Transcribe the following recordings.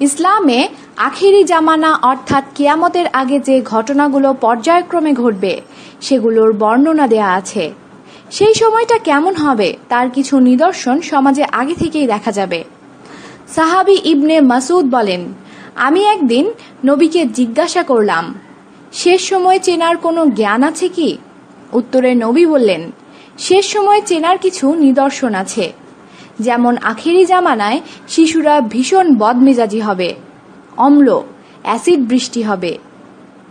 ইসলামে আখেরি জামানা অর্থাৎ কিয়ামতের আগে যে ঘটনাগুলো পর্যায়ক্রমে ঘটবে, সেগুলোর বর্ণনা দেয়া আছে। সেই সময়টা কেমন হবে, তার কিছু নিদর্শন সমাজে আগে থেকেই দেখা যাবে। সাহাবি ইবনে মাসুদ বলেন, আমি একদিন নবীকে জিজ্ঞাসা করলাম শেষ সময় চেনার কোনো জ্ঞান আছে কি? উত্তরে নবী বললেন শেষ সময় চেনার কিছু নিদর্শন আছে। যেমন আখেরি জামানায় শিশুরা ভীষণ বদমেজাজি হবে, অম্ল, অ্যাসিড বৃষ্টি হবে।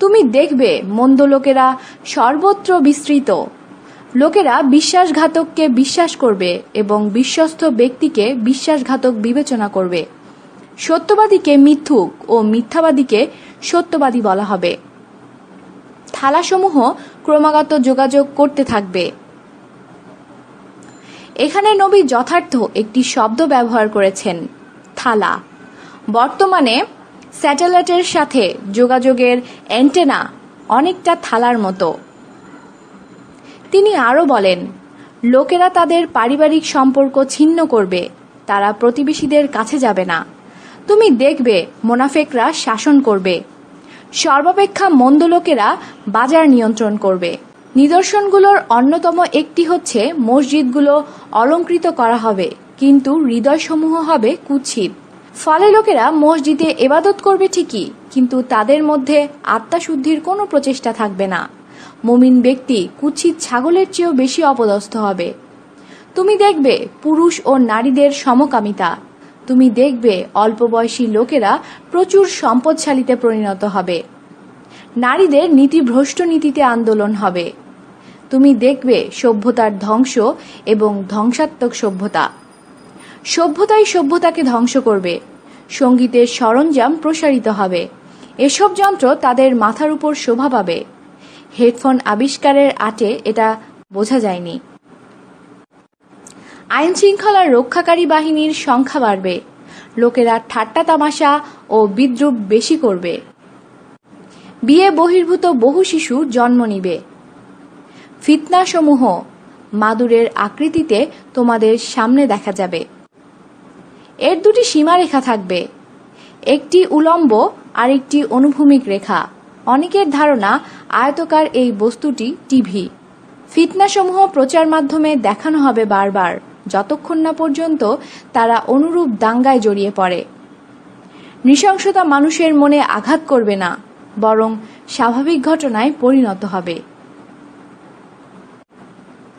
তুমি দেখবে মন্দ লোকেরা সর্বত্র বিস্তৃত। লোকেরা বিশ্বাসঘাতককে বিশ্বাস করবে এবং বিশ্বস্ত ব্যক্তিকে বিশ্বাসঘাতক বিবেচনা করবে। সত্যবাদীকে মিথ্যুক ও মিথ্যাবাদীকে সত্যবাদী বলা হবে। থালাসমূহ ক্রমাগত যোগাযোগ করতে থাকবে। এখানে নবী যথার্থ একটি শব্দ ব্যবহার করেছেন, থালা। বর্তমানে স্যাটেলাইটের সাথে যোগাযোগের অ্যান্টেনা অনেকটা থালার মতো। তিনি আরও বলেন, লোকেরা তাদের পারিবারিক সম্পর্ক ছিন্ন করবে, তারা প্রতিবেশীদের কাছে যাবে না। তুমি দেখবে, মোনাফেকরা শাসন করবে। সর্বাপেক্ষা মন্দ লোকেরা বাজার নিয়ন্ত্রণ করবে। নিদর্শনগুলোর অন্যতম একটি হচ্ছে মসজিদগুলো অলঙ্কৃত করা হবে, কিন্তু হৃদয়সমূহ হবে কুৎসিত। ফলে লোকেরা মসজিদে এবাদত করবে ঠিকই, কিন্তু তাদের মধ্যে আত্মাশুদ্ধির কোনো প্রচেষ্টা থাকবে না। মুমিন ব্যক্তি কুৎসিত ছাগলের চেয়েও বেশি অপদস্থ হবে। তুমি দেখবে পুরুষ ও নারীদের সমকামিতা। তুমি দেখবে অল্প বয়সী লোকেরা প্রচুর সম্পদশালীতে পরিণত হবে। নারীদের নীতিভ্রষ্ট নীতিতে আন্দোলন হবে। তুমি দেখবে সভ্যতার ধ্বংস এবং ধ্বংসাত্মক সভ্যতা। সভ্যতাই সভ্যতাকে ধ্বংস করবে। সঙ্গীতের সরঞ্জাম প্রসারিত হবে। এসব যন্ত্র তাদের মাথার উপর শোভা পাবে। হেডফোন আবিষ্কারের আটে এটা বোঝা যায়নি। আইন শৃঙ্খলার রক্ষাকারী বাহিনীর সংখ্যা বাড়বে। লোকেরা ঠাট্টা তামাশা ও বিদ্রুপ বেশি করবে। বিয়ে বহির্ভূত বহু শিশু জন্ম নিবে। ফিতনাসমূহ মাদুরের আকৃতিতে তোমাদের সামনে দেখা যাবে। এর দুটি সীমারেখা থাকবে। একটি উলম্ব আর একটি অনুভূমিক রেখা। অনেকের ধারণা আয়তকার এই বস্তুটি টিভি। ফিতনাসমূহ প্রচার মাধ্যমে দেখানো হবে বারবার, যতক্ষণ না পর্যন্ত তারা অনুরূপ দাঙ্গায় জড়িয়ে পড়ে। নৃশংসতা মানুষের মনে আঘাত করবে না, বরং স্বাভাবিক ঘটনায় পরিণত হবে।